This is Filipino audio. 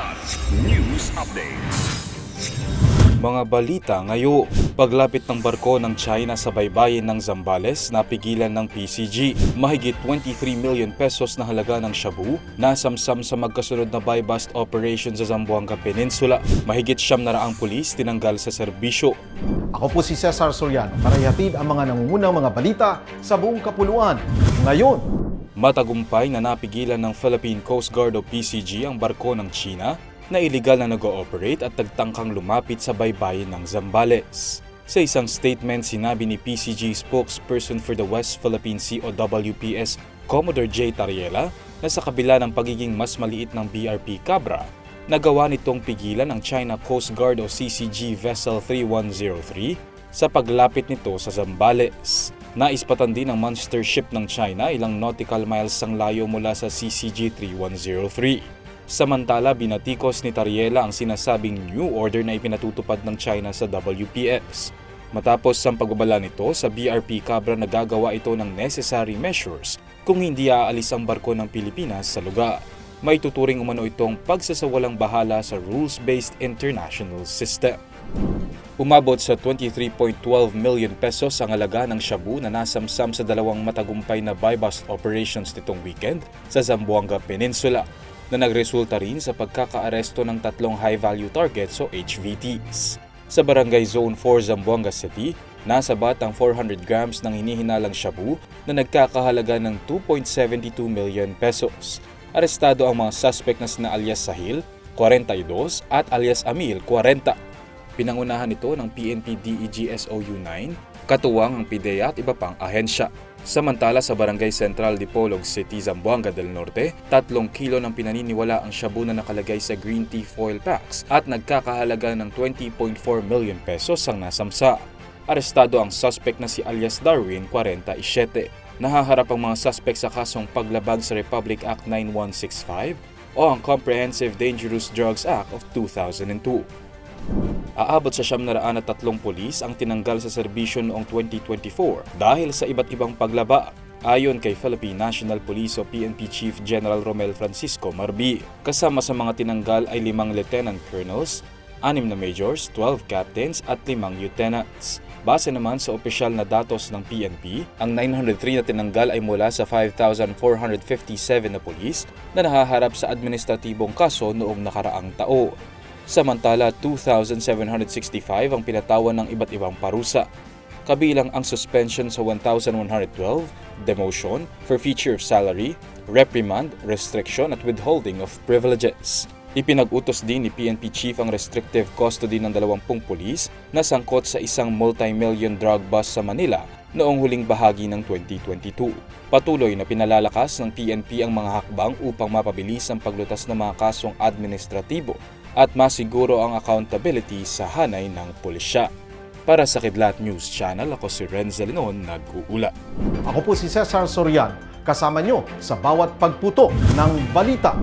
Kilat News Updates. Mga balita ngayon, paglapit ng barko ng China sa baybayin ng Zambales, napigilan ng PCG. Mahigit 23 million pesos na halaga ng shabu, nasamsam sa magkasunod na buy-bust operation sa Zamboanga Peninsula. Mahigit siyam na raang pulis tinanggal sa serbisyo. Ako po si Cesar Soriano para ihatid ang mga nangungunang mga balita sa buong kapuluan. Ngayon, Matagumpay na napigilan ng Philippine Coast Guard o PCG ang barko ng China na iligal na nag-ooperate at nagtangkang lumapit sa baybayin ng Zambales. Sa isang statement, sinabi ni PCG spokesperson for the West Philippine Sea o WPS, Commodore J. Tariela, na sa kabila ng pagiging mas maliit ng BRP Cabra, nagawa nitong pigilan ang China Coast Guard o CCG Vessel 3103 sa paglapit nito sa Zambales. Naispatan din ng monster ship ng China ilang nautical miles ang layo mula sa CCG 3103. Samantala, binatikos ni Tariela ang sinasabing new order na ipinatutupad ng China sa WPS. Matapos ang pagbabala nito, sa BRP Cabra nagagawa ito ng necessary measures kung hindi aalis ang barko ng Pilipinas sa lugar. May tuturing umano itong pagsasawalang bahala sa rules-based international system. Umabot sa 23.12 million pesos ang halaga ng shabu na nasamsam sa dalawang matagumpay na buy-bust operations nitong weekend sa Zamboanga Peninsula na nagresulta rin sa pagkakaaresto ng tatlong high-value targets o HVTs. Sa Barangay Zone 4 Zamboanga City, nasabat ang 400 grams ng hinihinalang shabu na nagkakahalaga ng 2.72 million pesos. Arestado ang mga suspect na sina alias Sahil, 42 at alias Amil, 40. Pinangunahan ito ng PNP DEGSOU 9, katuwang ang PIDEA at iba pang ahensya. Samantala sa Barangay Central Dipolog City, Zamboanga del Norte, tatlong kilo ng pinaniniwala ang shabu na nakalagay sa green tea foil packs at nagkakahalaga ng 20.4 million pesos ang nasamsa. Arestado ang suspect na si alias Darwin, 47. Nahaharap ang mga suspect sa kasong paglabag sa Republic Act 9165 o ang Comprehensive Dangerous Drugs Act of 2002. Aabot sa siyam na raan at tatlong pulis ang tinanggal sa serbisyo noong 2024 dahil sa iba't ibang paglaba. Ayon kay Philippine National Police o PNP Chief General Romel Francisco Marbi, kasama sa mga tinanggal ay limang lieutenant colonels, anim na majors, 12 captains at limang lieutenants. Base naman sa opisyal na datos ng PNP, ang 903 na tinanggal ay mula sa 5,457 na pulis na nahaharap sa administratibong kaso noong nakaraang taon. Samantala, 2,765 ang pinatawan ng iba't ibang parusa. Kabilang ang suspension sa 1,112, demotion, forfeiture of salary, reprimand, restriction at withholding of privileges. Ipinag-utos din ni PNP Chief ang restrictive custody ng 20 pulis na sangkot sa isang multi-million drug bust sa Manila noong huling bahagi ng 2022. Patuloy na pinalalakas ng PNP ang mga hakbang upang mapabilis ang paglutas ng mga kasong administratibo at masiguro ang accountability sa hanay ng pulisya. Para sa Kidlat News Channel, ako si Renzel Linon, nag-uula. ako po si Cesar Soriano, kasama nyo sa bawat pagputo ng balita.